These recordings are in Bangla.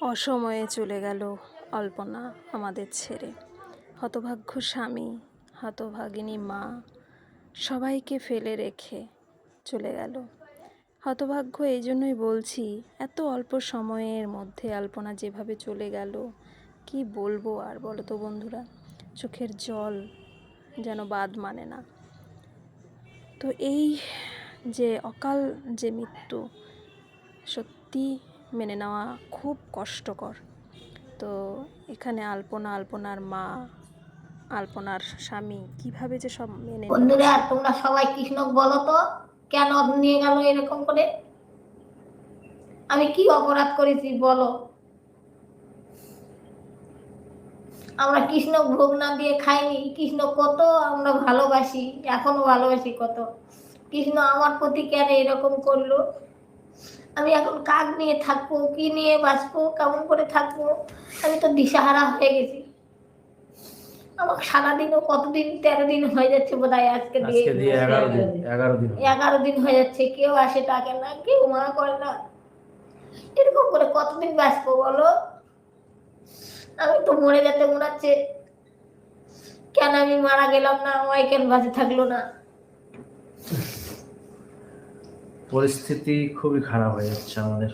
অসময়ে চলে গেল অল্পনা আমাদের ছেড়ে। হতভাগ্য স্বামী, হতভাগিনী মা সবাইকে ফেলে রেখে চলে গেল। হতভাগ্য এই জন্যই বলছি, এত অল্প সময়ের মধ্যে আলপনা যেভাবে চলে গেল, কি বলব আর বলো তো বন্ধুরা? চোখের জল যেন বাদ মানে না। তো এই যে অকাল যে মৃত্যু, সত্যি মেনে নেওয়া খুব কষ্টকর। তো এখানে আলপনা, আলপনার মা, আলপনার স্বামী কীভাবে যে সব মেনে বন্ধুরা, তোমরা সবাই কৃষ্ণক বলো তো, কেন নিয়ে গেল এরকম করে? আমি কি অপরাধ করেছি বলো? আমরা কৃষ্ণ ভোগ না দিয়ে খাইনি। কৃষ্ণ কত আমরা ভালোবাসি, এখনও ভালোবাসি কত। কৃষ্ণ আমার প্রতি কেন এরকম করল? আমি এখন কাক নিয়ে থাকব কি নিয়ে বাঁচবো কেমন করে থাকব আমি তো দিশাহারা হয়ে গেছি। আমাকে সারাদিনও কতদিন তেরো দিন হয়ে যাচ্ছে বোধ হয় আজকে দিয়ে এগারো দিন হয়ে যাচ্ছে কেউ আসে ডাকে না কেউ মানা করে না। এরকম করে কতদিন বাঁচবো বলো? আমি তো মরে যেতে মনে হচ্ছে। কেন আমি মারা গেলাম না? আমায় কেন বাঁচে থাকল না? পরিস্থিতি খুবই খারাপ হয়ে যাচ্ছে আমাদের।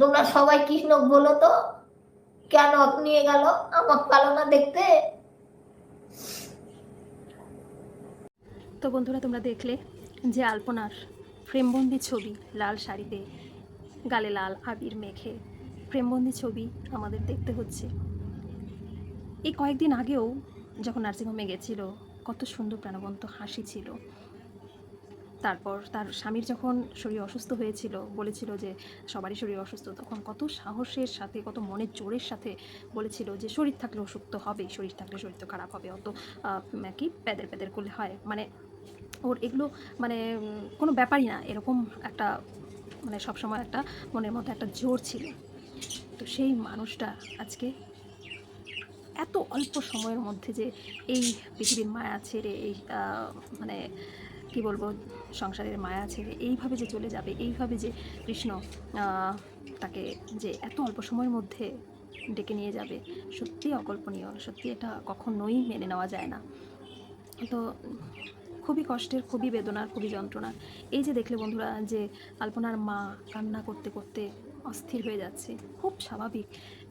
তোমরা সবাই কৃষ্ণ বলো তো কেন নিয়ে গেল? আমাকে পালো না দেখতে। তো বন্ধুরা তোমরা দেখলে যে আলপনার প্রেমবন্দি ছবি লাল শাড়িতে গালে লাল আবির মেখে প্রেমবন্দি ছবি আমাদের দেখতে হচ্ছে। এই কয়েকদিন আগেও যখন নার্সিংহোমে গেছিল কত সুন্দর প্রাণবন্ত হাসি ছিল। তারপর তার স্বামীর যখন শরীর অসুস্থ হয়েছিল, বলেছিল যে সবারই শরীর অসুস্থ, তখন কত সাহসের সাথে, কত মনের জোরের সাথে বলেছিল যে শরীর থাকলে অসুখ তো হবেই শরীর থাকলে শরীর তো খারাপ হবে, অত কি প্যাদের প্যাদের করলে হয়। মানে ওর এগুলো মানে কোনো ব্যাপারই না, এরকম একটা মানে সবসময় একটা মনের মধ্যে একটা জোর ছিল। তো সেই মানুষটা আজকে এত অল্প সময়ের মধ্যে যে এই পৃথিবীর মায়া ছেড়ে এই মানে কি বলব, সংসারের মায়া ছেড়ে এইভাবে যে চলে যাবে, এইভাবে যে কৃষ্ণ তাকে যে এত অল্প সময়ের মধ্যে ডেকে নিয়ে যাবে, সত্যি অকল্পনীয়। সত্যি এটা কখনোই মেনে নেওয়া যায় না। তো খুবই কষ্টের, খুবই বেদনার, খুবই যন্ত্রণার। এই যে দেখলে বন্ধুরা যে আলপনার মা কান্না করতে করতে অস্থির হয়ে যাচ্ছে, খুব স্বাভাবিক।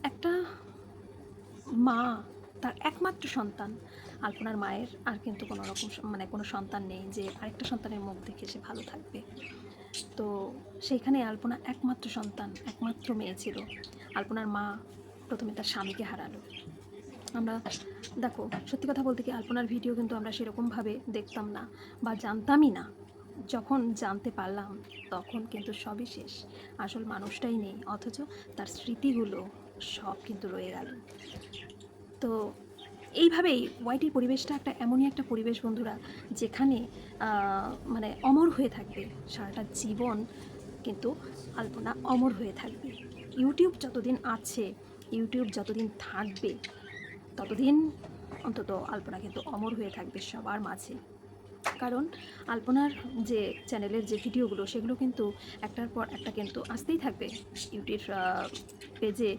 একটা মা তার একমাত্র সন্তান। আলপনার মায়ের আর কিন্তু কোনো রকম মানে কোনো সন্তান নেই যে আরেকটা সন্তানের মুখ দেখে সে ভালো থাকবে। তো সেইখানে আলপনা একমাত্র সন্তান, একমাত্র মেয়ে ছিল। আলপনার মা প্রথমে তার স্বামীকে হারালো। আমরা দেখো, সত্যি কথা বলতে কি আলপনার ভিডিও কিন্তু আমরা সেরকমভাবে দেখতাম না বা জানতামই না। যখন জানতে পারলাম, তখন কিন্তু সবই শেষ। আসল মানুষটাই নেই, অথচ তার স্মৃতিগুলো সব কিন্তু রয়ে গেল। তো এইভাবেই ওয়াইটির পরিবেশটা একটা এমনই একটা পরিবেশ বন্ধুরা, যেখানে মানে অমর হয়ে থাকবে। সারাটা জীবন কিন্তু আলপনা অমর হয়ে থাকবে। ইউটিউব যতদিন আছে ইউটিউব যতদিন থাকবে, ততদিন অন্তত আলপনা কিন্তু অমর হয়ে থাকবে সবার মাঝে। কারণ আলপনার যে চ্যানেলের যে ভিডিওগুলো, সেগুলো কিন্তু একটার পর একটা কিন্তু আসতেই থাকবে। ইউটিউব পেজে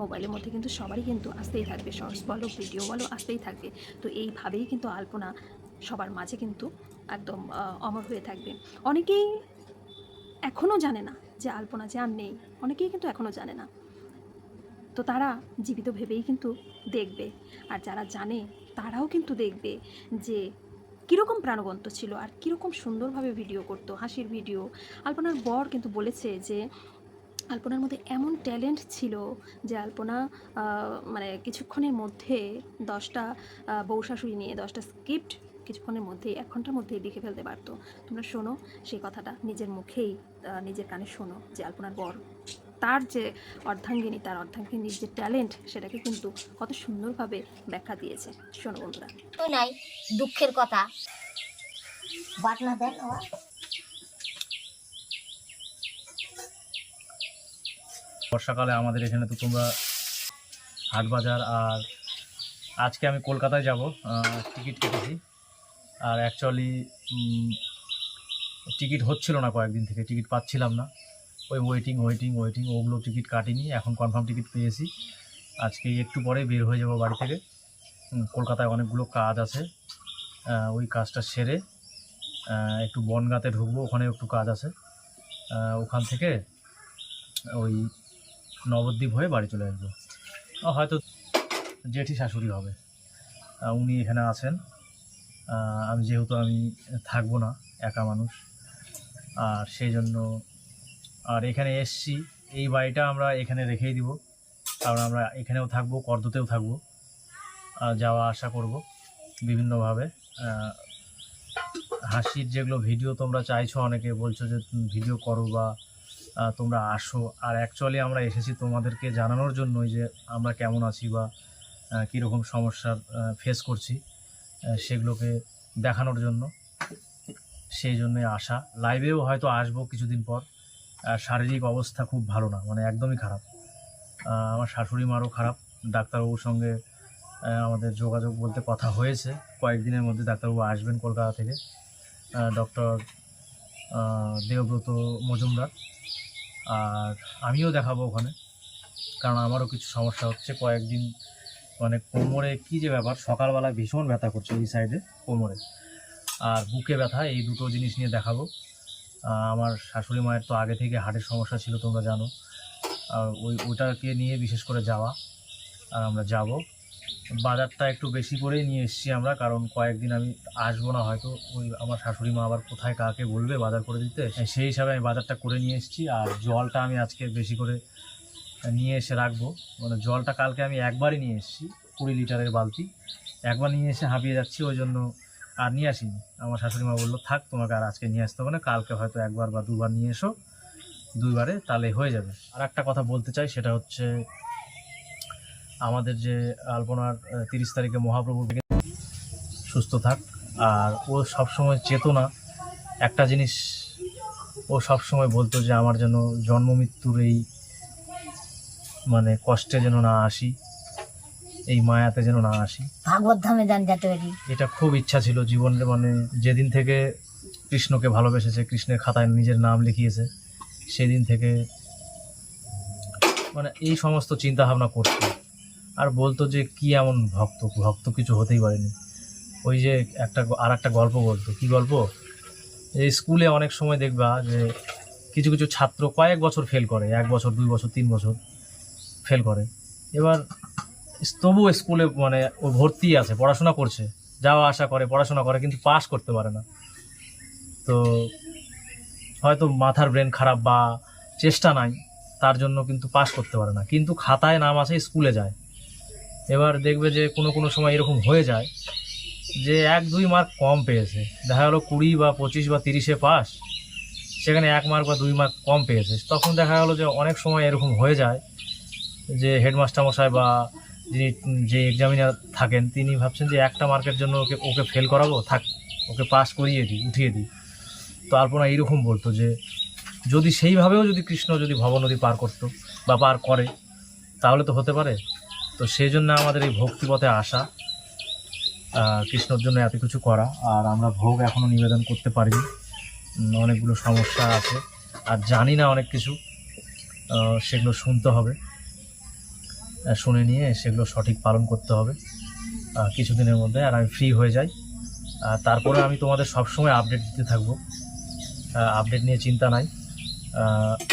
মোবাইলের মধ্যে কিন্তু সবারই কিন্তু আসতেই থাকবে। শর্টস বলো, ভিডিও বলো, আসতেই থাকবে। তো এইভাবেই কিন্তু আলপনা সবার মাঝে কিন্তু একদম অমর হয়ে থাকবে। অনেকেই এখনও জানে না যে আলপনা যে আর নেই। অনেকেই কিন্তু এখনও জানে না। তো তারা জীবিত ভেবেই কিন্তু দেখবে। আর যারা জানে, তারাও কিন্তু দেখবে যে কীরকম প্রাণবন্ত ছিল আর কীরকম সুন্দরভাবে ভিডিও করতো হাসির ভিডিও আলপনার বর কিন্তু বলেছে যে আলপনার মধ্যে এমন ট্যালেন্ট ছিল যে আলপনা মানে কিছুক্ষণের মধ্যে দশটা আহ, বউ শাশুড়ি নিয়ে দশটা স্ক্রিপ্ট কিছুক্ষণের মধ্যে এক ঘণ্টার মধ্যেই লিখে ফেলতে পারতো। তোমরা শোনো সেই কথাটা নিজের মুখেই নিজের কানে শোনো যে আলপনার বর তার যে অর্ধাঙ্গিনী তার অর্ধাঙ্গিনীর যে ট্যালেন্ট সেটাকে কিন্তু কত সুন্দরভাবে ব্যাখ্যা দিয়েছে। শোনো বন্ধুরা। তো নাই দুঃখের কথা। বাটনা দেন বর্ষাকালে আমাদের এখানে তো তোমরা হাট বাজার আর আজকে আমি কলকাতায় যাব টিকিট কেটেছি। আর অ্যাকচুয়ালি টিকিট হচ্ছিল না কয়েকদিন থেকে টিকিট পাচ্ছিলাম না। ওই ওয়েটিং ওয়েটিং ওয়েটিং ওগুলো টিকিট কাটিনি, এখন কনফার্ম টিকিট পেয়েছি। আজকে একটু পরে বের হয়ে যাব বাড়ি থেকে। কলকাতায় অনেকগুলো কাজ আছে। ওই কাজটা সেরে একটু বনগাঁতে ঢুকবো ওখানে একটু কাজ আছে। ওখান থেকে ওই নবদ্বীপ হয়ে বাড়ি চলে আসব। হয়তো জেঠি শাশুড়ি হবে। উনি এখানে আছেন। আমি যেহেতু আমি থাকব না, একা মানুষ। আর সেই জন্য আর এখানে এসছি। এই বাড়িটা আমরা এখানে রেখেই দিব। কারণ আমরা এখানেও থাকব, কর্দতেও থাকব। যাওয়া আসা করব বিভিন্নভাবে। হাসির যেগুলো ভিডিও তোমরা চাইছো, অনেকে বলছো যে ভিডিও করো বা তোমরা আসো। আর অ্যাকচুয়ালি আমরা এসেছি তোমাদেরকে জানানোর জন্যই যে, আমরা কেমন আছি বা কীরকম সমস্যার ফেস করছি সেগুলোকে দেখানোর জন্য। সেই জন্যে আসা। লাইভেও হয়তো আসব কিছুদিন পর। শারীরিক অবস্থা খুব ভালো না মানে একদমই খারাপ। আমার শাশুড়ি মারও খারাপ, ডাক্তারবাবুর সঙ্গে আমাদের যোগাযোগ বলতে কথা হয়েছে। কয়েকদিনের মধ্যে ডাক্তারবাবু আসবেন কলকাতা থেকে। ডক্টর দেবব্রত মজুমদার। আর আমিও দেখাবো ওখানে, কারণ আমারও কিছু সমস্যা হচ্ছে। কয়েকদিন মানে কোমরে কী যে ব্যাপার সকালবেলা ভীষণ ব্যথা করছে এই সাইডে কোমরে। আর বুকে ব্যথা, এই দুটো জিনিস নিয়ে দেখাবো। আমার শাশুড়ি মায়ের তো আগে থেকে হার্টের সমস্যা ছিল, তোমরা জানো। ওই, ওইটাকে নিয়ে বিশেষ করে যাওয়া। আর আমরা যাব। বাজারটা একটু বেশি করেই নিয়ে এসেছি আমরা, কারণ কয়েকদিন আমি আসব না, হয়তো ওই আমার শাশুড়ি মা আবার কোথায় কাকে বলবে বাজার করে দিতে। সেই হিসাবে আমি বাজারটা করে নিয়ে এসেছি, আর জলটা আমি আজকে বেশি করে নিয়ে এসে রাখব। মানে জলটা কালকে আমি একবারই নিয়ে এসেছি, কুড়ি লিটারের বালতি। একবার নিয়ে এসে হাঁপিয়ে যাচ্ছি, ওই জন্য আর নিয়ে আসিনি। আমার শাশুড়ি মা বলল, থাক, তোমাকে আর আজকে নিয়ে আসতে হবে না, কালকে হয়তো একবার বা দুবার নিয়ে এসো, দুইবারে তাহলে হয়ে যাবে। আর একটা কথা বলতে চাই, সেটা হচ্ছে আমাদের যে আলপনার তিরিশ তারিখে মহাপ্রভুর সুস্থ থাক, আর ও সবসময় চেতনা। একটা জিনিস ও সবসময় বলতো যে, আমার যেন জন্ম মৃত্যুর এই মানে কষ্টে যেন না আসি। এই মায়াতে যেন না আসি। ভাগবত ধামে যান যেতে পারি এটা খুব ইচ্ছা ছিল জীবনের মানে যেদিন থেকে কৃষ্ণকে ভালোবেসেছে কৃষ্ণের খাতায় নিজের নাম লিখিয়েছে সেদিন থেকে মানে এই সমস্ত চিন্তা ভাবনা করতো আর বলতো যে কি এমন ভক্ত ভক্ত কিছু হতেই পারেনি। ওই যে একটা আর একটা গল্প বলতো। কি গল্প? এই স্কুলে অনেক সময় দেখবা যে কিছু কিছু ছাত্র কয়েক বছর ফেল করে এক বছর দুই বছর তিন বছর ফেল করে। এবার তবুও স্কুলে মানে ও ভর্তি আছে, পড়াশোনা করছে। যাওয়া আসা করে, পড়াশোনা করে, কিন্তু পাস করতে পারে না। তো হয়তো মাথার ব্রেন খারাপ বা চেষ্টা নাই, তার জন্য কিন্তু পাস করতে পারে না। কিন্তু খাতায় নাম আছে, স্কুলে যায়। এবার দেখবে যে কোনো কোনো সময় এরকম হয়ে যায় যে এক দুই মার্ক কম পেয়েছে। দেখা গেলো কুড়ি বা পঁচিশ বা তিরিশে পাস সেখানে এক মার্ক বা দুই মার্ক কম পেয়েছে। তখন দেখা গেলো যে অনেক সময় এরকম হয়ে যায় যে হেডমাস্টার মশাই বা যিনি, যে এক্সামিনার থাকেন, তিনি ভাবছেন যে একটা মার্কের জন্য ওকে ওকে ফেল করাবো? থাক, ওকে পাস করিয়ে দিই, উঠিয়ে দিই। তো আলপনা এইরকম বলতো যে, যদি সেইভাবেও যদি কৃষ্ণ যদি ভবনদী পার করতো বা পার করে, তাহলে তো হতে পারে। তো সেই জন্য আমাদের এই ভক্তিপথে আসা কৃষ্ণর জন্য এত কিছু করা, আর আমরা ভোগ এখনও নিবেদন করতে পারিনি। অনেকগুলো সমস্যা আছে। আর জানি না অনেক কিছু সেগুলো শুনতে হবে। শুনে নিয়ে সেগুলো সঠিক পালন করতে হবে। কিছুদিনের মধ্যে আর আমি ফ্রি হয়ে যাই। তারপরে আমি তোমাদের সবসময় আপডেট দিতে থাকব। আপডেট নিয়ে চিন্তা নাই।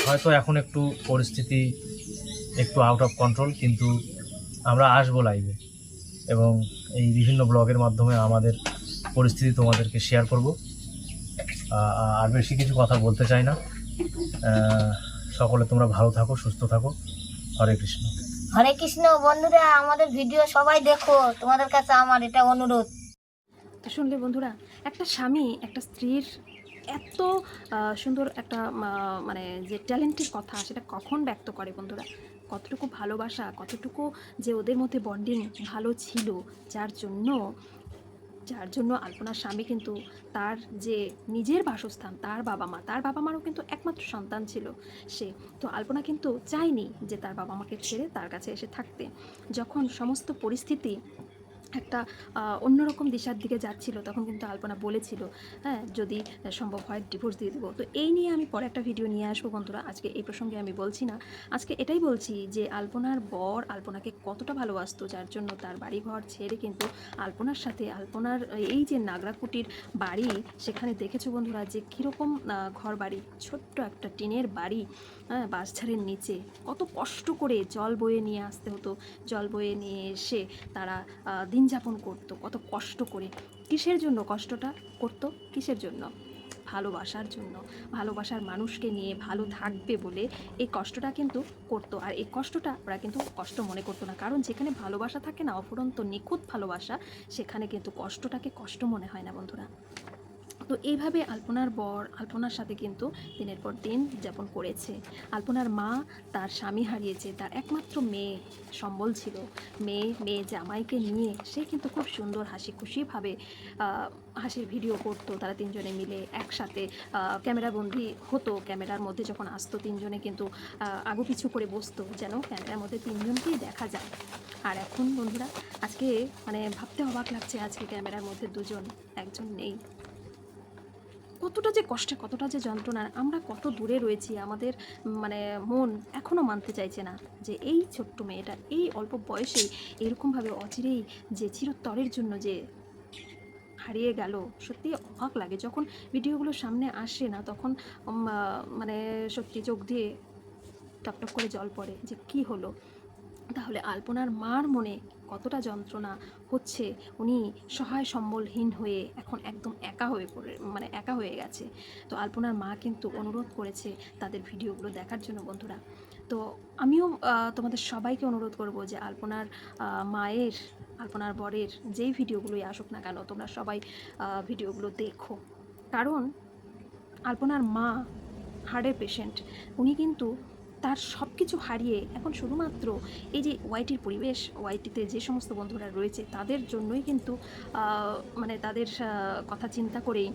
হয়তো এখন একটু পরিস্থিতি একটু আউট অফ কন্ট্রোল কিন্তু আমরা আসব লাইভে এবং এই বিভিন্ন ব্লগের মাধ্যমে আমাদের পরিস্থিতি তোমাদেরকে শেয়ার করব। আর বেশি কিছু কথা বলতে চাই না। সকলে তোমরা ভালো থাকো, সুস্থ থাকো। হরে কৃষ্ণ। হরে কৃষ্ণ, বন্ধুরা, আমাদের ভিডিও সবাই দেখো। তোমাদের কাছে আমার এটা অনুরোধ। শুনলে বন্ধুরা, একটা স্বামী, একটা স্ত্রীর এত সুন্দর একটা মানে যে ট্যালেন্টের কথা, সেটা কখন ব্যক্ত করে বন্ধুরা? কতটুকু ভালোবাসা, কতটুকু যে ওদের মধ্যে বন্ডিং ভালো ছিল, যার জন্য যার জন্য আলপনার স্বামী কিন্তু তার যে নিজের বাসস্থান, তার বাবা মা, তার বাবা মারও কিন্তু একমাত্র সন্তান ছিল সে। তো আলপনা কিন্তু চায়নি যে তার বাবা মাকে ছেড়ে তার কাছে এসে থাকতে। যখন সমস্ত পরিস্থিতি একটা অন্যরকম দিশার দিকে যাচ্ছিল, তখন কিন্তু আলপনা বলেছিল হ্যাঁ যদি সম্ভব হয় ডিভোর্স দিয়ে দেবো। তো এই নিয়ে আমি পরে একটা ভিডিও নিয়ে আসব বন্ধুরা। আজকে এই প্রসঙ্গে আমি বলছি না। আজকে এটাই বলছি যে, আলপনার বর আলপনাকে কতটা ভালোবাসতো, যার জন্য তার বাড়িঘর ছেড়ে কিন্তু আলপনার সাথে আলপনার এই যে নাগরাকুটির বাড়ি, সেখানে দেখেছ বন্ধুরা যে কীরকম ঘর বাড়ি ছোট্ট একটা টিনের বাড়ি হ্যাঁ বাসঝাড়ের নিচে। কত কষ্ট করে জল বয়ে নিয়ে আসতে হতো। জল বয়ে নিয়ে এসে তারা দিন যাপন করতো, কত কষ্ট করে। কিসের জন্য কষ্টটা করতো? কিসের জন্য? ভালোবাসার জন্য। ভালোবাসার মানুষকে নিয়ে ভালো থাকবে বলে এই কষ্টটা কিন্তু করতো। আর এই কষ্টটা ওরা কিন্তু কষ্ট মনে করতো না। কারণ যেখানে ভালোবাসা থাকে না, অফুরন্ত নিখুঁত ভালোবাসা, সেখানে কিন্তু কষ্টটাকে কষ্ট মনে হয় না, বন্ধুরা। তো এইভাবে আলপনার বর, আলপনার সাথে কিন্তু দিনের পর দিন যাপন করেছে। আলপনার মা তার স্বামী হারিয়েছে, তার একমাত্র মেয়ে সম্বল ছিল। মেয়ে মেয়ে জামাইকে নিয়ে সে কিন্তু খুব সুন্দর হাসি খুশিভাবে হাসির ভিডিও করতো। তারা তিনজনে মিলে একসাথে ক্যামেরাবন্দি হতো। ক্যামেরার মধ্যে যখন আসতো, তিনজনে কিন্তু আগু পিছু করে বসতো, যেন ক্যামেরার মধ্যে তিনজনকেই দেখা যায়। আর এখন বন্ধুরা, আজকে মানে ভাবতে অবাক লাগছে, আজকে ক্যামেরার মধ্যে দুজন, একজন নেই। কতটা যে কষ্টে, কতটা যে যন্ত্রণার, আমরা কত দূরে রয়েছি, আমাদের মানে মন এখনও মানতে চাইছে না যে এই ছোট্ট মেয়েটা এই অল্প বয়সেই এরকমভাবে অচিরেই যে চিরতরের জন্য যে হারিয়ে গেল, সত্যি অবাক লাগে। যখন ভিডিওগুলো সামনে আসে না, তখন মানে সত্যি চোখ দিয়ে টপটপ করে জল পড়ে যে কি হলো? তাহলে আলপনার মার মনে কতটা যন্ত্রণা হচ্ছে? উনি সহায় সম্বলহীন হয়ে এখন একদম একা হয়ে পড়ে মানে একা হয়ে গেছে। তো আলপনার মা কিন্তু অনুরোধ করেছে তাদের ভিডিওগুলো দেখার জন্য, বন্ধুরা। তো আমিও তোমাদের সবাইকে অনুরোধ করব যে আলপনার মায়ের, আলপনার বরের যেই ভিডিওগুলোই আসুক না কেন, তোমরা সবাই ভিডিওগুলো দেখো। কারণ আলপনার মা হার্টের পেশেন্ট উনি কিন্তু তার সব কিছু হারিয়ে এখন শুধুমাত্র এই যে ওয়াইটির পরিবেশ, ওয়াইটিতে যে সমস্ত বন্ধুরা রয়েছে তাদের জন্যই কিন্তু মানে তাদের কথা চিন্তা করেই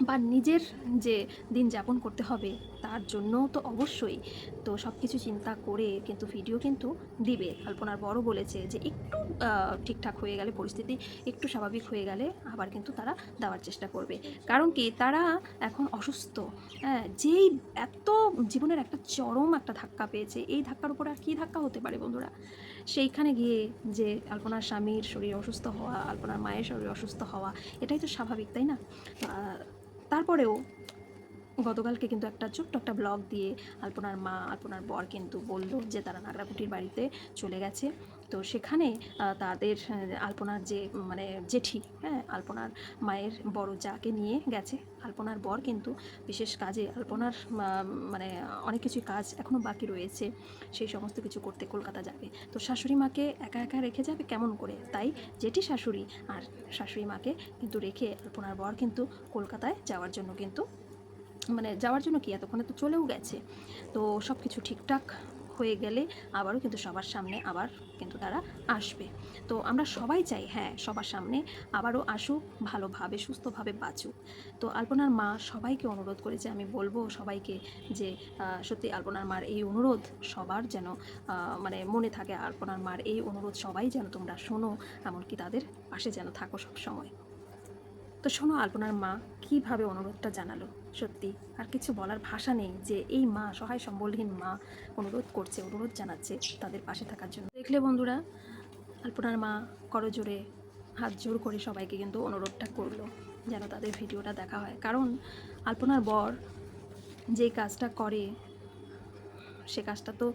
বা নিজের যে দিন যাপন করতে হবে তার জন্যও তো অবশ্যই। তো সব কিছু চিন্তা করে কিন্তু ভিডিও কিন্তু দিবে। আলপনার বড় বলেছে যে একটু ঠিকঠাক হয়ে গেলে, পরিস্থিতি একটু স্বাভাবিক হয়ে গেলে আবার কিন্তু তারা দেওয়ার চেষ্টা করবে। কারণ কি? তারা এখন অসুস্থ। হ্যাঁ যেই এত জীবনের একটা চরম একটা ধাক্কা পেয়েছে, এই ধাক্কার উপর আর কী ধাক্কা হতে পারে বন্ধুরা? সেইখানে গিয়ে যে আলপনার স্বামীর শরীর অসুস্থ হওয়া, আলপনার মায়ের শরীর অসুস্থ হওয়া, এটাই তো স্বাভাবিক, তাই না? তারপরেও গতকালকে কিন্তু একটা ছোট্ট একটা ব্লগ দিয়ে আলপনার মা, আলপনার বর কিন্তু বলল যে তারা নাগরাকুটির বাড়িতে চলে গেছে। তো সেখানে তাদের আলপনার যে মানে জেঠি হ্যাঁ আলপনার মায়ের বড় যাকে নিয়ে গেছে, আলপনার বর কিন্তু বিশেষ কাজে, আলপনার মানে অনেক কিছু কাজ এখনও বাকি রয়েছে, সেই সমস্ত কিছু করতে কলকাতা যাবে। তো শাশুড়ি মাকে একা একা রেখে যাবে কেমন করে? তাই জেঠি শাশুড়ি আর শাশুড়ি মাকে কিন্তু রেখে আলপনার বর কিন্তু কলকাতায় যাওয়ার জন্য কিন্তু মানে যাওয়ার জন্য কি এতক্ষণে তো চলেও গেছে। তো সব কিছু ঠিকঠাক হয়ে গেলে আবারও কিন্তু সবার সামনে আবার কিন্তু তারা আসবে। তো আমরা সবাই চাই হ্যাঁ সবার সামনে আবারও আসুক, ভালোভাবে, সুস্থভাবে বাঁচুক। তো আলপনার মা সবাইকে অনুরোধ করেছে, আমি বলব সবাইকে যে সত্যি আলপনার মার এই অনুরোধ সবার যেন মানে মনে থাকে আলপনার মার এই অনুরোধ সবাই যেন তোমরা শোনো, এমনকি তাদের পাশে যেন থাকো সব সময় তো শোনো আলপনার মা কীভাবে অনুরোধটা জানালো। সত্যি, আর কিছু বলার ভাষা নেই যে এই মা, সহায় সম্বলহীন মা অনুরোধ করছে, অনুরোধ জানাচ্ছে তাদের পাশে থাকার জন্য। দেখলে বন্ধুরা, আলপনার মা করজোরে হাত জোর করে সবাইকে কিন্তু অনুরোধটা করল যেন তাদের ভিডিওটা দেখা হয়। কারণ আলপনার বর যেই কাজটা করে, সে কাজটা তো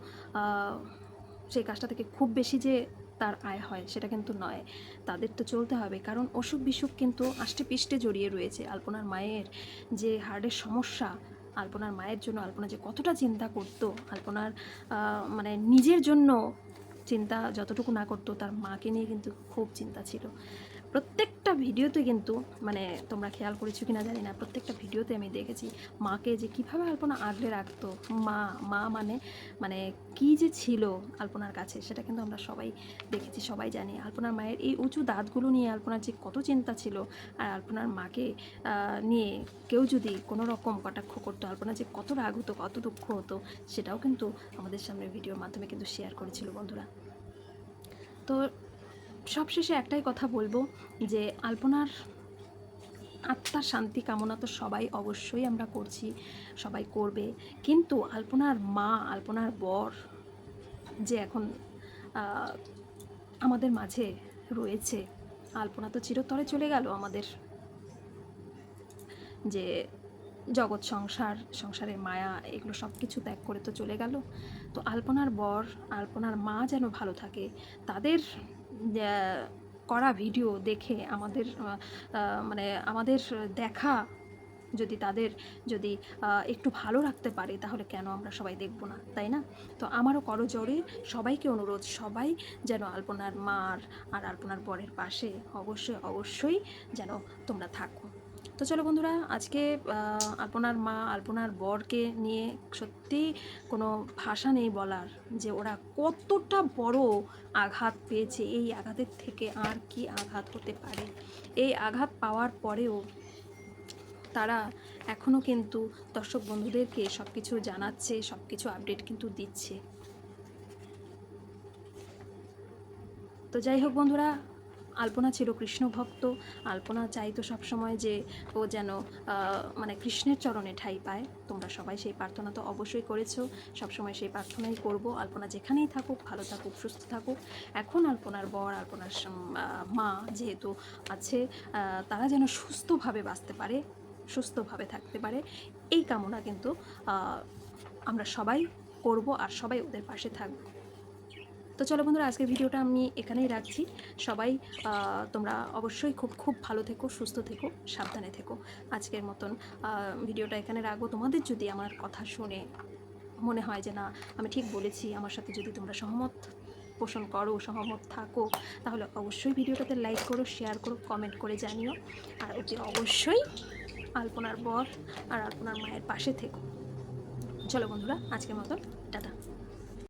সেই কাজটা থেকে খুব বেশি যে তার আয় হয়, সেটা কিন্তু নয়। তাদের তো চলতে হবে, কারণ অসুখ বিসুখ কিন্তু আষ্টে পিষ্টে জড়িয়ে রয়েছে। আলপনার মায়ের যে হার্টের সমস্যা, আলপনার মায়ের জন্য আলপনা যে কতটা চিন্তা করতো, আলপনার মানে নিজের জন্য চিন্তা যতটুকু না করতো, তার মাকে নিয়ে কিন্তু খুব চিন্তা ছিল। প্রত্যেকটা ভিডিওতে কিন্তু মানে তোমরা খেয়াল করেছ কিনা জানি না, প্রত্যেকটা ভিডিওতে আমি দেখেছি মাকে যে কীভাবে আলপনা আগলে রাখতো, মা মা মানে মানে কী যে ছিল আলপনার কাছে, সেটা কিন্তু আমরা সবাই দেখেছি, সবাই জানি। আলপনার মায়ের এই উঁচু দাঁতগুলো নিয়ে আলপনার যে কত চিন্তা ছিল, আর আলপনার মাকে নিয়ে কেউ যদি কোনো রকম কটাক্ষ করতো, আলপনা যে কত রাগ হতো, কত দুঃখ হতো, সেটাও কিন্তু আমাদের সামনে ভিডিওর মাধ্যমে কিন্তু শেয়ার করেছিল বন্ধুরা। তো সবশেষে একটাই কথা বলব যে আলপনার আত্মার শান্তি কামনা তো সবাই অবশ্যই আমরা করছি, সবাই করবে। কিন্তু আলপনার মা, আলপনার বর যে এখন আমাদের মাঝে রয়েছে, আলপনা তো চিরতরে চলে গেল আমাদের যে জগৎ, সংসার, সংসারের মায়া, এগুলো সব কিছু ত্যাগ করে তো চলে গেল। তো আলপনার বর, আলপনার মা যেন ভালো থাকে, তাদের করা ভিডিও দেখে আমাদের মানে আমাদের দেখা যদি তাদের যদি একটু ভালো রাখতে পারে, তাহলে কেন আমরা সবাই দেখব না, তাই না? তো আমারও করজোরে সবাইকে অনুরোধ, সবাই যেন আলপনার মার আর আলপনার বরের পাশে অবশ্যই অবশ্যই যেন তোমরা থাকো। তো চলো বন্ধুরা, আজকে আলপনার মা, আলপনার বরকে নিয়ে সত্যি কোনো ভাষা নেই বলার যে ওরা কতটা বড় আঘাত পেয়েছে। এই আঘাতের থেকে আর কি আঘাত হতে পারে? এই আঘাত পাওয়ার পরেও তারা এখনও কিন্তু দর্শক বন্ধুদেরকে সব কিছু জানাচ্ছে সব কিছু আপডেট কিন্তু দিচ্ছে। তো যাই হোক বন্ধুরা আলপনা ছিল কৃষ্ণ ভক্ত। আলপনা চাইতো সবসময় যে ও যেন মানে কৃষ্ণের চরণে ঠাই পায়। তোমরা সবাই সেই প্রার্থনা তো অবশ্যই করেছ। সবসময় সেই প্রার্থনাই করব। আলপনা যেখানেই থাকুক, ভালো থাকুক, সুস্থ থাকুক। এখন আলপনার বর, আলপনার মা যেহেতু আছে তারা যেন সুস্থভাবে বাঁচতে পারে, সুস্থভাবে থাকতে পারে, এই কামনা কিন্তু আমরা সবাই করব আর সবাই ওদের পাশে থাকব। তো চলো বন্ধুরা, আজকের ভিডিওটা আমি এখানেই রাখছি। সবাই তোমরা অবশ্যই খুব খুব ভালো থেকো, সুস্থ থেকো, সাবধানে থেকো। আজকের মতন ভিডিওটা এখানে রাখব। তোমাদের যদি আমার কথা শুনে মনে হয় যে না, আমি ঠিক বলেছি, আমার সাথে যদি তোমরা সহমত পোষণ করো, সহমত থাকো, তাহলে অবশ্যই ভিডিওটাতে লাইক করো শেয়ার করো কমেন্ট করে জানিও। আর অতি অবশ্যই আলপনার বর আর আলপনার মায়ের পাশে থেকো। চলো বন্ধুরা, আজকের মতন, টাটা।